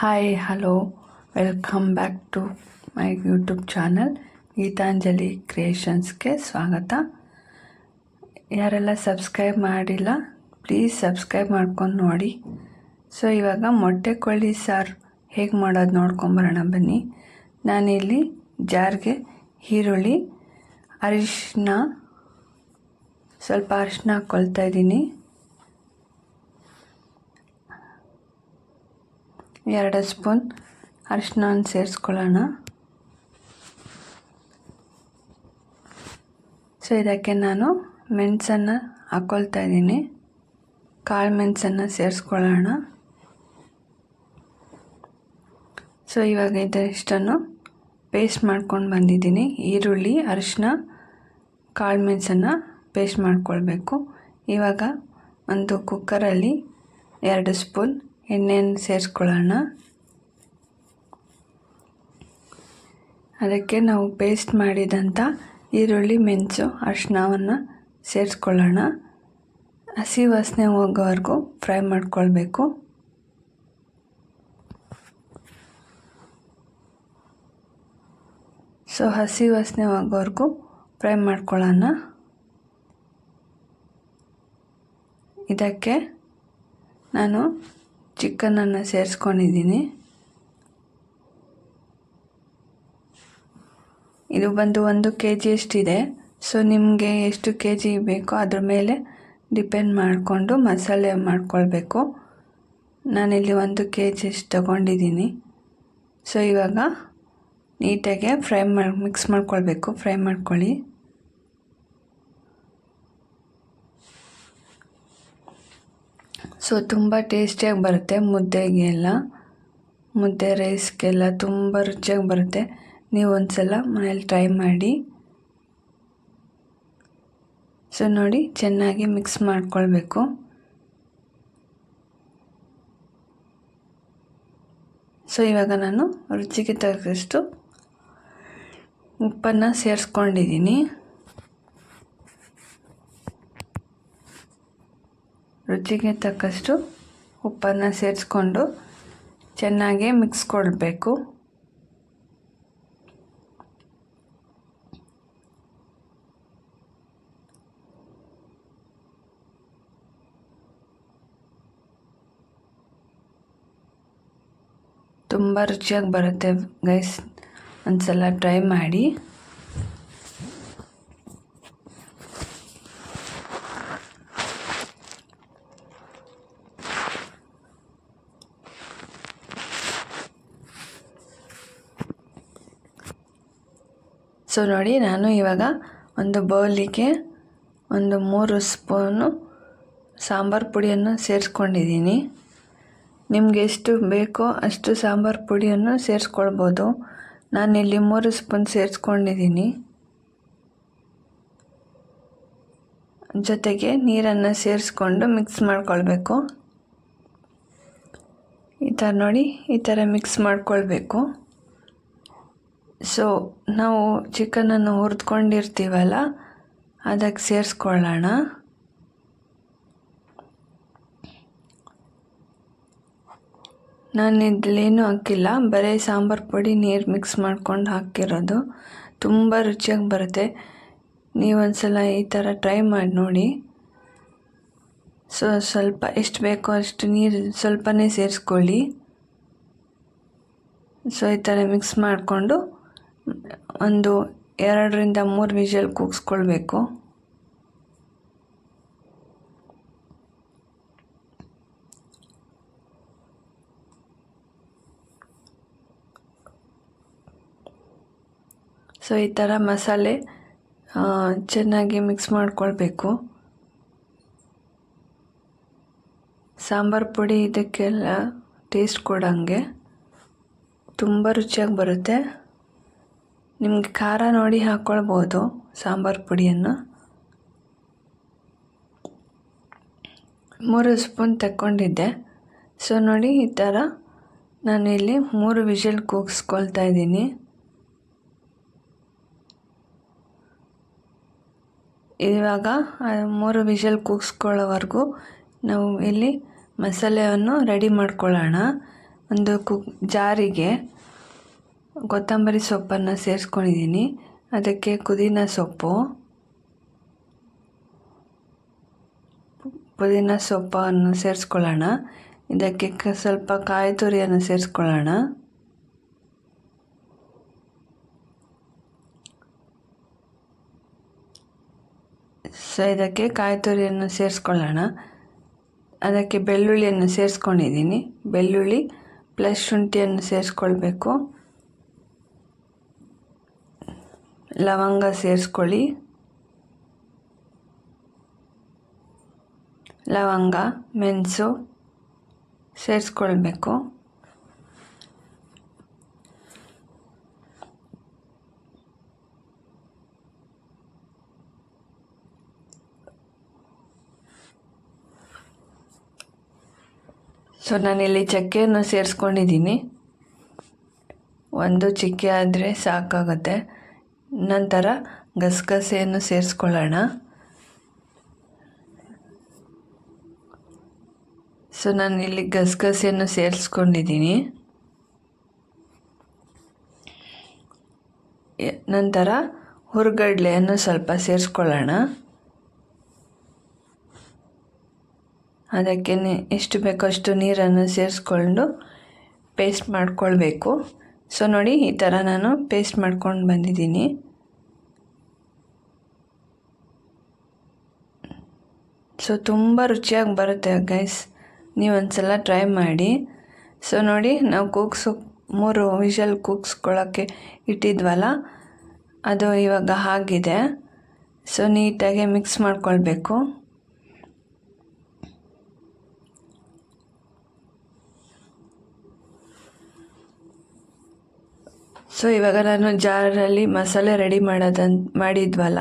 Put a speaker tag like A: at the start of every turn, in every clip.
A: Hi hello welcome back to my YouTube channel Geetanjali ಕ್ರಿಯೇಷನ್ಸ್ಗೆ ಸ್ವಾಗತ. ಯಾರೆಲ್ಲ subscribe ಮಾಡಿಲ್ಲ please subscribe ಮಾಡ್ಕೊಂಡು ನೋಡಿ. ಸೊ ಇವಾಗ ಮೊಟ್ಟೆ ಕೋಳಿ ಸಾರು ಹೇಗೆ ಮಾಡೋದು ನೋಡ್ಕೊಂಬರೋಣ ಬನ್ನಿ. ನಾನಿಲ್ಲಿ ಜಾರ್ಗೆ ಈರುಳ್ಳಿ ಅರಿಶಿನ ಸ್ವಲ್ಪ ಅರಿಶಿನ ಹಾಕ್ಕೊಳ್ತಾ ಇದ್ದೀನಿ. ಎರಡು ಸ್ಪೂನ್ ಅರಿಶಿನ ಸೇರಿಸ್ಕೊಳ್ಳೋಣ. ಸೊ ಇದಕ್ಕೆ ನಾನು ಮೆಣಸನ್ನು ಹಾಕ್ಕೊಳ್ತಾ ಇದ್ದೀನಿ. ಕಾಳು ಮೆಣಸನ್ನು ಸೇರಿಸ್ಕೊಳ್ಳೋಣ. ಸೊ ಇವಾಗ ಇದಷ್ಟನ್ನು ಪೇಸ್ಟ್ ಮಾಡ್ಕೊಂಡು ಬಂದಿದ್ದೀನಿ. ಈರುಳ್ಳಿ, ಅರಿಶಿನ, ಕಾಳು ಮೆಣಸನ್ನು ಪೇಸ್ಟ್ ಮಾಡ್ಕೊಳ್ಬೇಕು. ಇವಾಗ ಒಂದು ಕುಕ್ಕರಲ್ಲಿ ಎರಡು ಸ್ಪೂನ್ ಎಣ್ಣೆಯನ್ನು ಸೇರಿಸ್ಕೊಳ್ಳೋಣ. ಅದಕ್ಕೆ ನಾವು ಪೇಸ್ಟ್ ಮಾಡಿದಂಥ ಈರುಳ್ಳಿ, ಮೆಣಸು ಅರಿಶಿನವನ್ನು ಸೇರಿಸ್ಕೊಳ್ಳೋಣ. ಹಸಿ ವಾಸನೆ ಹೋಗೋವರೆಗೂ ಫ್ರೈ ಮಾಡ್ಕೊಳ್ಬೇಕು. ಸೊ ಹಸಿ ವಾಸನೆ ಹೋಗೋವರೆಗೂ ಫ್ರೈ ಮಾಡ್ಕೊಳ್ಳೋಣ. ಇದಕ್ಕೆ ನಾನು ಚಿಕನನ್ನು ಸೇರಿಸ್ಕೊಂಡಿದ್ದೀನಿ. ಇದು ಬಂದು ಒಂದು ಕೆ ಜಿಯಷ್ಟಿದೆ ಸೊ ನಿಮಗೆ ಎಷ್ಟು ಕೆ ಜಿ ಬೇಕೋ ಅದ್ರ ಮೇಲೆ ಡಿಪೆಂಡ್ ಮಾಡಿಕೊಂಡು ಮಸಾಲೆ ಮಾಡ್ಕೊಳ್ಬೇಕು. ನಾನಿಲ್ಲಿ ಒಂದು ಕೆ ಜಿಯಷ್ಟು ತಗೊಂಡಿದ್ದೀನಿ. ಸೊ ಇವಾಗ ನೀಟಾಗೆ ಫ್ರೈ ಮಾಡಿ, ಮಿಕ್ಸ್ ಮಾಡ್ಕೊಳ್ಬೇಕು. ಫ್ರೈ ಮಾಡ್ಕೊಳ್ಳಿ. ಸೊ ತುಂಬ ಟೇಸ್ಟಿಯಾಗಿ ಬರುತ್ತೆ ಮುದ್ದೆಗೆಲ್ಲ ಮುದ್ದೆ ರೈಸ್ಗೆಲ್ಲ ತುಂಬ ರುಚಿಯಾಗಿ ಬರುತ್ತೆ. ನೀವು ಒಂದು ಸಲ ಮನೇಲಿ ಟ್ರೈ ಮಾಡಿ. ಸೊ ನೋಡಿ ಚೆನ್ನಾಗಿ ಮಿಕ್ಸ್ ಮಾಡ್ಕೊಳ್ಬೇಕು. ಸೊ ಇವಾಗ ನಾನು ರುಚಿಗೆ ತಕ್ಕಷ್ಟು ಉಪ್ಪನ್ನು ಸೇರಿಸ್ಕೊಂಡಿದ್ದೀನಿ. ರುಚಿಗೆ ತಕ್ಕಷ್ಟು ಉಪ್ಪನ್ನು ಸೇರಿಸ್ಕೊಂಡು ಚೆನ್ನಾಗಿ ಮಿಕ್ಸ್ ಕೊಡಬೇಕು. ತುಂಬ ರುಚಿಯಾಗಿ ಬರುತ್ತೆ ಗೈಸ್ ಒಂದ್ಸಲ ಟ್ರೈ ಮಾಡಿ. ಸೊ ನೋಡಿ, ನಾನು ಇವಾಗ ಒಂದು ಬೌಲಿಗೆ ಒಂದು ಮೂರು ಸ್ಪೂನು ಸಾಂಬಾರು ಪುಡಿಯನ್ನು ಸೇರಿಸ್ಕೊಂಡಿದ್ದೀನಿ. ನಿಮಗೆ ಎಷ್ಟು ಬೇಕೋ ಅಷ್ಟು ಸಾಂಬಾರು ಪುಡಿಯನ್ನು ಸೇರಿಸ್ಕೊಳ್ಬೋದು. ನಾನಿಲ್ಲಿ ಮೂರು ಸ್ಪೂನ್ ಸೇರಿಸ್ಕೊಂಡಿದ್ದೀನಿ. ಜೊತೆಗೆ ನೀರನ್ನು ಸೇರಿಸ್ಕೊಂಡು ಮಿಕ್ಸ್ ಮಾಡ್ಕೊಳ್ಬೇಕು. ಈ ಥರ ನೋಡಿ, ಈ ಥರ ಮಿಕ್ಸ್ ಮಾಡ್ಕೊಳ್ಬೇಕು. ಸೊ ನಾವು ಚಿಕನನ್ನು ಹುರಿದ್ಕೊಂಡಿರ್ತೀವಲ್ಲ, ಅದಕ್ಕೆ ಸೇರಿಸ್ಕೊಳ್ಳೋಣ. ನಾನು ಇದ್ಲೇನೂ ಹಾಕಿಲ್ಲ, ಬರೀ ಸಾಂಬಾರು ಪುಡಿ, ನೀರು ಮಿಕ್ಸ್ ಮಾಡ್ಕೊಂಡು ಹಾಕಿರೋದು. ತುಂಬ ರುಚಿಯಾಗಿ ಬರುತ್ತೆ. ನೀವೊಂದ್ಸಲ ಈ ಥರ ಟ್ರೈ ಮಾಡಿ ನೋಡಿ. ಸೊ ಸ್ವಲ್ಪ ಎಷ್ಟು ಬೇಕೋ ಅಷ್ಟು ನೀರು ಸ್ವಲ್ಪನೇ ಸೇರಿಸ್ಕೊಳ್ಳಿ. ಸೊ ಈ ಥರ ಮಿಕ್ಸ್ ಮಾಡಿಕೊಂಡು ಒಂದು ಎರಡರಿಂದ ಮೂರು ವಿಷಲ್ ಕೂಗಿಸ್ಕೊಳ್ಬೇಕು. ಸೊ, ಈ ಥರ ಮಸಾಲೆ ಚೆನ್ನಾಗಿ ಮಿಕ್ಸ್ ಮಾಡ್ಕೊಳ್ಬೇಕು. ಸಾಂಬಾರು ಪುಡಿ ಇದಕ್ಕೆಲ್ಲ ಟೇಸ್ಟ್ ಕೊಡೋಂಗೆ. ತುಂಬ ರುಚಿಯಾಗಿ ಬರುತ್ತೆ. ನಿಮಗೆ ಖಾರ ನೋಡಿ ಹಾಕ್ಕೊಳ್ಬೋದು ಸಾಂಬಾರು ಪುಡಿಯನ್ನು. ಮೂರು ಸ್ಪೂನ್ ತಗೊಂಡಿದ್ದೆ ಸೊ ನೋಡಿ ಈ ಥರ ನಾನು ಇಲ್ಲಿ ಮೂರು ವಿಷಲ್ ಕೂಗಿಸ್ಕೊಳ್ತಾ ಇದ್ದೀನಿ. ಇವಾಗ ಮೂರು ವಿಷಲ್ ಕೂಗಿಸ್ಕೊಳ್ಳೋವರೆಗೂ ನಾವು ಇಲ್ಲಿ ಮಸಾಲೆಯನ್ನು ರೆಡಿ ಮಾಡ್ಕೊಳ್ಳೋಣ. ಒಂದು ಕುಕ್ ಜಾರಿಗೆ ಕೊತ್ತಂಬರಿ ಸೊಪ್ಪನ್ನು ಸೇರಿಸ್ಕೊಂಡಿದ್ದೀನಿ. ಅದಕ್ಕೆ ಪುದೀನ ಸೊಪ್ಪು, ಪುದೀನ ಸೊಪ್ಪನ್ನು ಸೇರಿಸ್ಕೊಳ್ಳೋಣ. ಇದಕ್ಕೆ ಸ್ವಲ್ಪ ಕಾಯಿ ತುರಿಯನ್ನು ಸೇರಿಸ್ಕೊಳ್ಳೋಣ. ಸೊ, ಇದಕ್ಕೆ ಕಾಯಿ ತುರಿಯನ್ನು ಸೇರಿಸ್ಕೊಳ್ಳೋಣ. ಅದಕ್ಕೆ ಬೆಳ್ಳುಳ್ಳಿಯನ್ನು ಸೇರಿಸ್ಕೊಂಡಿದ್ದೀನಿ. ಬೆಳ್ಳುಳ್ಳಿ ಪ್ಲಸ್ ಶುಂಠಿಯನ್ನು ಸೇರಿಸ್ಕೊಳ್ಬೇಕು. ಲವಂಗ ಸೇರಿಸ್ಕೊಳ್ಳಿ. ಲವಂಗ ಮೆಣಸು ಸೇರಿಸ್ಕೊಳ್ಬೇಕು. ಸೊ ನಾನಿಲ್ಲಿ ಚಕ್ಕೆಯನ್ನು ಸೇರಿಸ್ಕೊಂಡಿದ್ದೀನಿ. ಒಂದು ಚಕ್ಕೆ ಆದರೆ ಸಾಕಾಗುತ್ತೆ. ನಂತರ ಗಸಗಸೆಯನ್ನು ಸೇರಿಸ್ಕೊಳ್ಳೋಣ. ಸೊ ನಾನು ಇಲ್ಲಿ ಗಸಗಸೆಯನ್ನು ಸೇರಿಸ್ಕೊಂಡಿದ್ದೀನಿ. ನಂತರ ಹುರ್ಗಡ್ಲೆಯನ್ನು ಸ್ವಲ್ಪ ಸೇರಿಸ್ಕೊಳ್ಳೋಣ. ಅದಕ್ಕೆ ಎಷ್ಟು ಬೇಕೋ ಅಷ್ಟು ನೀರನ್ನು ಸೇರಿಸ್ಕೊಂಡು ಪೇಸ್ಟ್ ಮಾಡ್ಕೊಳ್ಬೇಕು. ಸೊ ನೋಡಿ, ಈ ಥರ ನಾನು ಪೇಸ್ಟ್ ಮಾಡ್ಕೊಂಡು ಬಂದಿದ್ದೀನಿ. ಸೊ ತುಂಬ ರುಚಿಯಾಗಿ ಬರುತ್ತೆ ಗೈಸ್ ನೀವು ಒಂದ್ಸಲ ಟ್ರೈ ಮಾಡಿ. ಸೊ ನೋಡಿ, ನಾವು ಕುಕ್ಸ್ ಮೂರು ವಿಷಲ್ ಕೂಗ್ಸ್ಕೊಳ್ಳೋಕ್ಕೆ ಇಟ್ಟಿದ್ವಲ್ಲ, ಅದು ಇವಾಗ ಆಗಿದೆ ಸೊ ನೀಟಾಗಿ ಮಿಕ್ಸ್ ಮಾಡ್ಕೊಳ್ಬೇಕು. ಸೊ ಇವಾಗ ನಾನು ಜಾರಲ್ಲಿ ಮಸಾಲೆ ರೆಡಿ ಮಾಡೋದನ್, ಮಾಡಿದ್ವಲ್ಲ,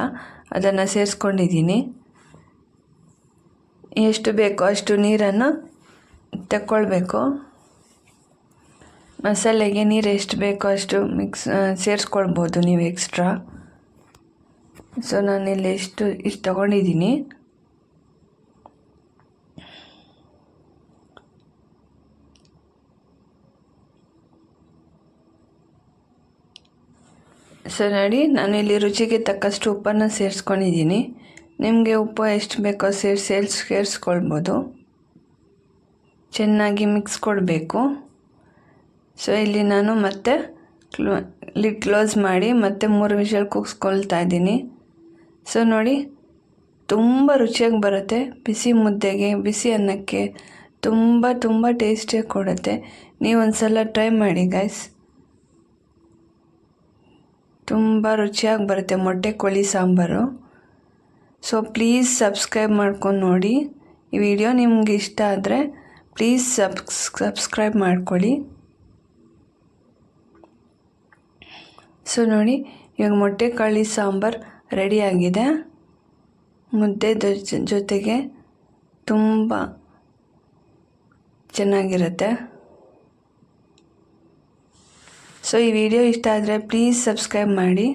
A: ಅದನ್ನು ಸೇರಿಸ್ಕೊಂಡಿದ್ದೀನಿ. ಎಷ್ಟು ಬೇಕೋ ಅಷ್ಟು ನೀರನ್ನು ತಕ್ಕೊಳ್ಬೇಕು. ಮಸಾಲೆಗೆ ನೀರು ಎಷ್ಟು ಬೇಕೋ ಅಷ್ಟು ಮಿಕ್ಸ್ ಸೇರಿಸ್ಕೊಳ್ಬೋದು ನೀವು ಎಕ್ಸ್ಟ್ರಾ ಸೊ ಇಲ್ಲಿ ಎಷ್ಟು, ಇಷ್ಟು ತಗೊಂಡಿದ್ದೀನಿ. ಸೊ ನೋಡಿ. ಇಲ್ಲಿ ರುಚಿಗೆ ತಕ್ಕಷ್ಟು ಉಪ್ಪನ್ನು ಸೇರಿಸ್ಕೊಂಡಿದ್ದೀನಿ. ನಿಮಗೆ ಉಪ್ಪು ಎಷ್ಟು ಬೇಕೋ ಸೇರಿ ಸೇರಿಸ್, ಸೇರಿಸ್ಕೊಳ್ಬೋದು. ಚೆನ್ನಾಗಿ ಮಿಕ್ಸ್ ಕೊಡಬೇಕು. ಸೊ ಇಲ್ಲಿ ನಾನು ಮತ್ತೆ ಕ್ಲೋ, ಲಿಡ್ ಕ್ಲೋಸ್ ಮಾಡಿ ಮತ್ತೆ ಮೂರು ವಿಷಲ್ ಕೂಗಿಸ್ಕೊಳ್ತಾ ಇದ್ದೀನಿ. ಸೊ ನೋಡಿ. ತುಂಬ ರುಚಿಯಾಗಿ ಬರುತ್ತೆ. ಬಿಸಿ ಮುದ್ದೆಗೆ, ಬಿಸಿ ಅನ್ನಕ್ಕೆ ತುಂಬ ತುಂಬ ಟೇಸ್ಟಿಯಾಗಿ ಕೊಡುತ್ತೆ. ನೀವು ಒಂದು ಸಲ ಟ್ರೈ ಮಾಡಿ ಗಾಯ್ಸ್ ತುಂಬ ರುಚಿಯಾಗಿ ಬರುತ್ತೆ ಮೊಟ್ಟೆ ಕೋಳಿ ಸಾಂಬಾರು. ಸೊ ಪ್ಲೀಸ್ ಸಬ್ಸ್ಕ್ರೈಬ್ ಮಾಡ್ಕೊಂಡು ನೋಡಿ. ಈ ವಿಡಿಯೋ ನಿಮ್ಗೆ ಇಷ್ಟ ಆದರೆ ಪ್ಲೀಸ್ ಸಬ್ಸ್ ಸಬ್ಸ್ಕ್ರೈಬ್ ಮಾಡ್ಕೊಳ್ಳಿ. ಸೊ ನೋಡಿ, ಇವಾಗ ಮೊಟ್ಟೆ ಕಾಳಿ ಸಾಂಬಾರು ರೆಡಿಯಾಗಿದೆ ಮುದ್ದೆ ಜೊತೆಗೆ ತುಂಬ ಚೆನ್ನಾಗಿರುತ್ತೆ. ಸೊ ಈ ವಿಡಿಯೋ ಇಷ್ಟ ಆದರೆ ಪ್ಲೀಸ್ ಸಬ್ಸ್ಕ್ರೈಬ್ ಮಾಡಿ.